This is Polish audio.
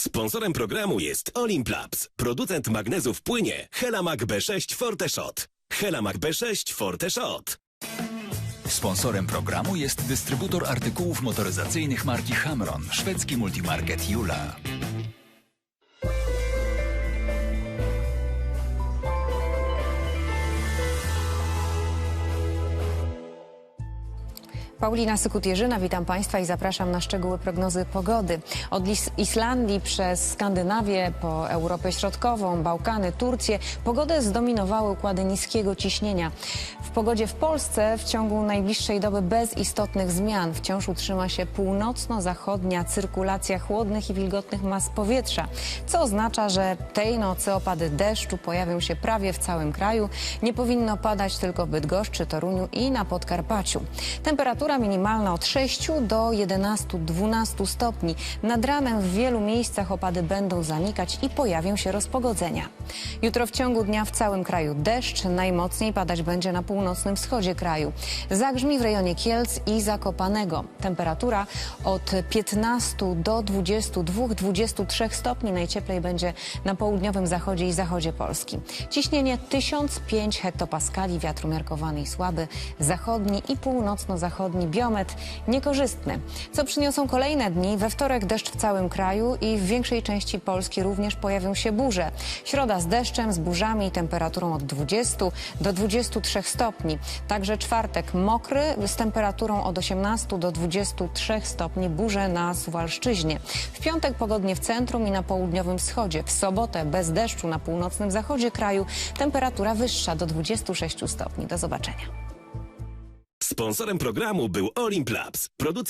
Sponsorem programu jest Olimplabs, producent magnezu w płynie Helamag B6 Forte Shot. Helamag B6 Forte Shot. Sponsorem programu jest dystrybutor artykułów motoryzacyjnych marki Hamron, szwedzki multimarket Jula. Paulina Sykut-Jerzyna, witam Państwa i zapraszam na szczegóły prognozy pogody. Od Islandii przez Skandynawię po Europę Środkową, Bałkany, Turcję pogodę zdominowały układy niskiego ciśnienia. W pogodzie w Polsce w ciągu najbliższej doby bez istotnych zmian wciąż utrzyma się północno-zachodnia cyrkulacja chłodnych i wilgotnych mas powietrza, co oznacza, że tej nocy opady deszczu pojawią się prawie w całym kraju. Nie powinno padać tylko w Bydgoszczy, Toruniu i na Podkarpaciu. Temperatura minimalna od 6 do 11-12 stopni. Nad ranem w wielu miejscach opady będą zanikać i pojawią się rozpogodzenia. Jutro w ciągu dnia w całym kraju deszcz. Najmocniej padać będzie na północnym wschodzie kraju. Zagrzmi w rejonie Kielc i Zakopanego. Temperatura od 15 do 22-23 stopni. Najcieplej będzie na południowym zachodzie i zachodzie Polski. Ciśnienie 1005 hektopaskali, wiatr umiarkowany i słaby. Zachodni i północno-zachodni biometr niekorzystny. Co przyniosą kolejne dni? We wtorek deszcz w całym kraju i w większej części Polski również pojawią się burze. Środa z deszczem, z burzami i temperaturą od 20 do 23 stopni. Także czwartek mokry z temperaturą od 18 do 23 stopni. Burze na Suwalszczyźnie. W piątek pogodnie w centrum i na południowym wschodzie. W sobotę bez deszczu na północnym zachodzie kraju. Temperatura wyższa do 26 stopni. Do zobaczenia. Sponsorem programu był Olimplabs, producent